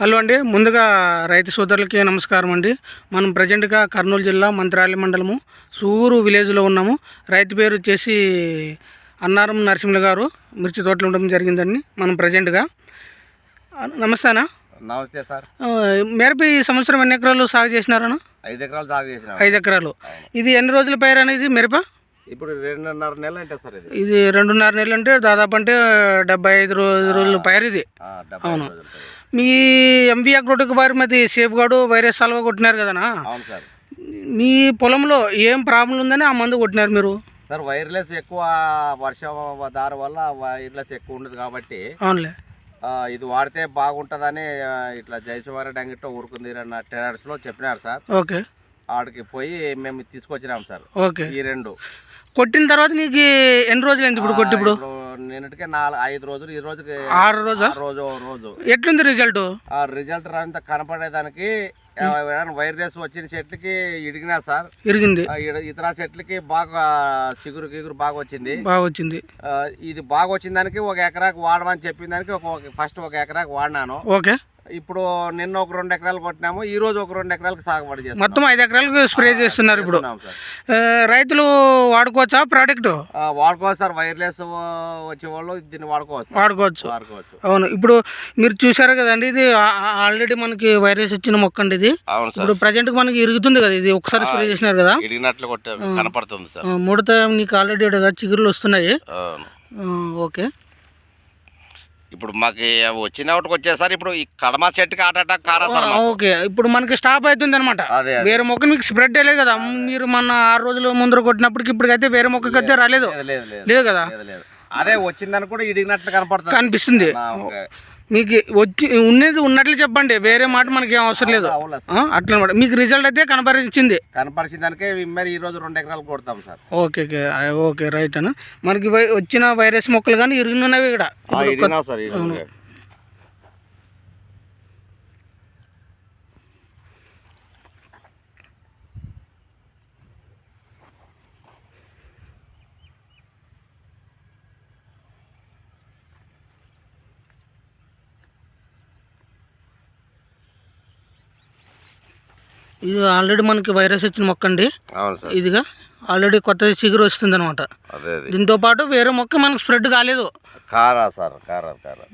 Hello అండి ముందుగా రైతు సోదరులకి నమస్కారం అండి. మనం ప్రజెంట్గా కర్నూలు జిల్లా మంత్రాలయ మండలము సూరు విలేజ్లో ఉన్నాము. రైతు పేరు వచ్చేసి అన్నారం నరసింహులు గారు. మిర్చి తోటలు ఉండడం జరిగిందండి మనం ప్రజెంట్గా. ఆ, నమస్తే సార్. మిరప ఈ సంవత్సరం ఎన్ని ఎకరాలు సాగు చేసినారన్న ఐదు ఎకరాలు సాగు చేసిన. ఐదు ఎకరాలు. ఇది ఎన్ని రోజుల పైరు అనేది మిరప? ఇప్పుడు రెండున్నర నెలలు అంటే సార్ ఇది? ఇది రెండున్నర నెలలు అంటే దాదాపు అంటే డెబ్బై ఐదు రోజు రోజుల పైరు ఇది. పైరు. మీ ఎంవి అగ్రోటిక్ వారి మీద సేఫ్ గార్డు వైరస్ సల్వా కొట్టినారు కదనా? అవును సార్. మీ పొలంలో ఏం ప్రాబ్లం ఉందని ఆ మందు కొట్టినారు మీరు? సార్ వైర్లెస్ ఎక్కువ వర్షం దారి వల్ల వైర్లెస్ ఎక్కువ ఉండదు కాబట్టి అవునులే. ఇది వాడితే బాగుంటుందని ఇట్లా జయసుమారెడ్డి అంగిట్లో ఊరుకుంది అన్న ట్రేడర్స్లో చెప్పినారు సార్. ఓకే. ఆడికి పోయి మేము తీసుకొచ్చినాం సార్. ఓకే. ఈ రెండు. కొట్టిన తర్వాత నీకు ఎన్ని రోజులు అయింది ఇప్పుడు కొట్టి ఇప్పుడు? నిన్నటికే నాలుగు ఐదు రోజులు ఈ రోజుకి ఆరు రోజా? రోజు రోజు. ఎట్లుంది రిజల్ట్? ఆ రిజల్ట్ అంతా కనపడేదానికి ఆ, వైరస్ వచ్చిన చెట్లకి ఇడిగినా సార్. ఇరిగింది. ఇతర చెట్లకి బాగా చిగురు గిగురు బాగా వచ్చింది. బాగా వచ్చింది. ఇది బాగా వచ్చిన దానికి ఒక ఎకరాకు వాడమని చెప్పిన దానికి ఒక ఫస్ట్ ఒక ఎకరాకు వాడినాను. ఓకే. ఇప్పుడు నిన్న ఒక రెండు ఎకరాలు కొట్టినాము ఈ రోజు ఒక రెండు ఎకరాలకు సాగుబడి చేస్తున్నాం. మొత్తం ఐదు ఎకరాలకు స్ప్రే చేస్తున్నారు ఇప్పుడు. రైతులు వాడుకోవచ్చా ప్రోడక్ట్ వాడుకోవచ్చు సార్. వైర్లెస్ వచ్చే వాళ్ళు దీన్ని వాడుకోవచ్చు. వాడుకోవచ్చు. వాడుకోవచ్చు. అవును. ఇప్పుడు మీరు చూసారు కదండి ఇది ఆల్రెడీ మనకి వైరస్ వచ్చిన మొక్క అండి ఇది. అవును ఇప్పుడు ప్రజెంట్ మనకి ఇరుగుతుంది కదా ఇది. ఒకసారి స్ప్రే చేసినారు కదా. కనపడుతుంది సార్. ముడత నీకు ఆల్రెడీ చిగురులు వస్తున్నాయి. ఓకే. ఇప్పుడు మాకు వచ్చిన ఒకటికి వచ్చేసారి ఇప్పుడు ఈ కడమ చెట్టుకి అటాక్ కారా ఓకే. ఇప్పుడు మనకి స్టాప్ అవుతుంది అనమాట వేరే మొక్క మీకు స్ప్రెడ్ అయ్యలేదు కదా. మీరు మన ఆరు రోజులు ముందర కొట్టినప్పటికి ఇప్పటికైతే వేరే మొక్కకి అయితే రాలేదు. లేదు కదా? అదే వచ్చిందని కూడా ఇడిగినట్లు కనపడుతుంది. కనిపిస్తుంది. మీకు వచ్చి ఉన్నది ఉన్నట్లు చెప్పండి. వేరే మాట మనకి ఏం అవసరం లేదు. అట్లా అనమాట మీకు రిజల్ట్ అయితే కనపరిచింది. కనపరిచిన దానికే మరి ఈ రోజు రెండు ఎకరాలు కొడతాం sir. Okay okay okay right అన్న. మనకి వచ్చిన వైరస్ మొక్కలు కానీ ఇరుగున్నవి ఇక్కడ. ఇది ఆల్రెడీ మనకి వైరస్ వచ్చిన మొక్క అండి. ఇదిగా ఆల్రెడీ కొత్త చిగురు వస్తుంది అనమాట దీంతో పాటు వేరే మొక్క మనకు స్ప్రెడ్ కాలేదు. కారా సార్ కారా కారా.